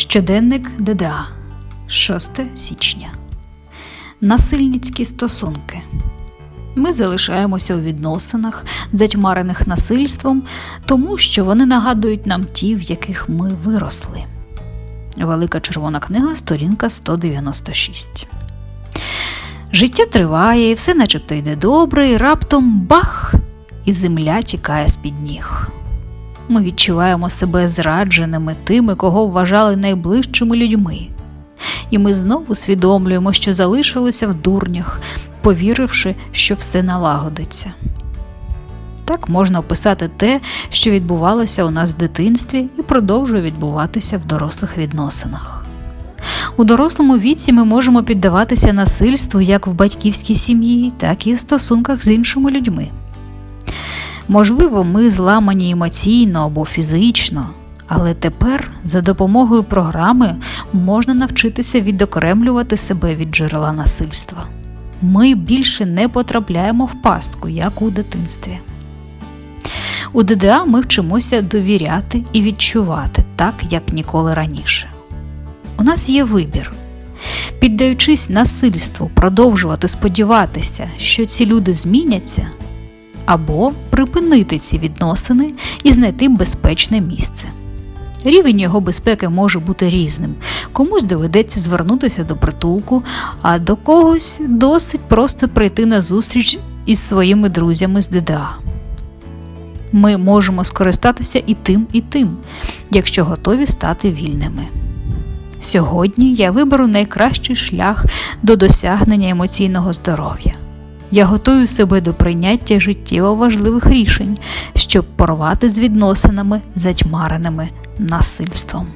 Щоденник ДДА 6 січня. Насильницькі стосунки. Ми залишаємося у відносинах, затьмарених насильством, тому що вони нагадують нам ті, в яких ми виросли. Велика червона книга, сторінка 196. Життя триває, і все начебто йде добре, і раптом бах! І земля тікає з-під ніг. Ми відчуваємо себе зрадженими тими, кого вважали найближчими людьми. І ми знову усвідомлюємо, що залишилися в дурнях, повіривши, що все налагодиться. Так можна описати те, що відбувалося у нас в дитинстві і продовжує відбуватися в дорослих відносинах. У дорослому віці ми можемо піддаватися насильству як в батьківській сім'ї, так і в стосунках з іншими людьми. Можливо, ми зламані емоційно або фізично, але тепер за допомогою програми можна навчитися відокремлювати себе від джерела насильства. Ми більше не потрапляємо в пастку, як у дитинстві. У ДДА ми вчимося довіряти і відчувати так, як ніколи раніше. У нас є вибір. Піддаючись насильству, продовжувати сподіватися, що ці люди зміняться, або припинити ці відносини і знайти безпечне місце. Рівень його безпеки може бути різним. Комусь доведеться звернутися до притулку, а до когось досить просто прийти на зустріч із своїми друзями з ДДА. Ми можемо скористатися і тим, і тим, якщо готові стати вільними. Сьогодні я виберу найкращий шлях до досягнення емоційного здоров'я. Я готую себе до прийняття життєво важливих рішень, щоб порвати з відносинами, затьмареними насильством.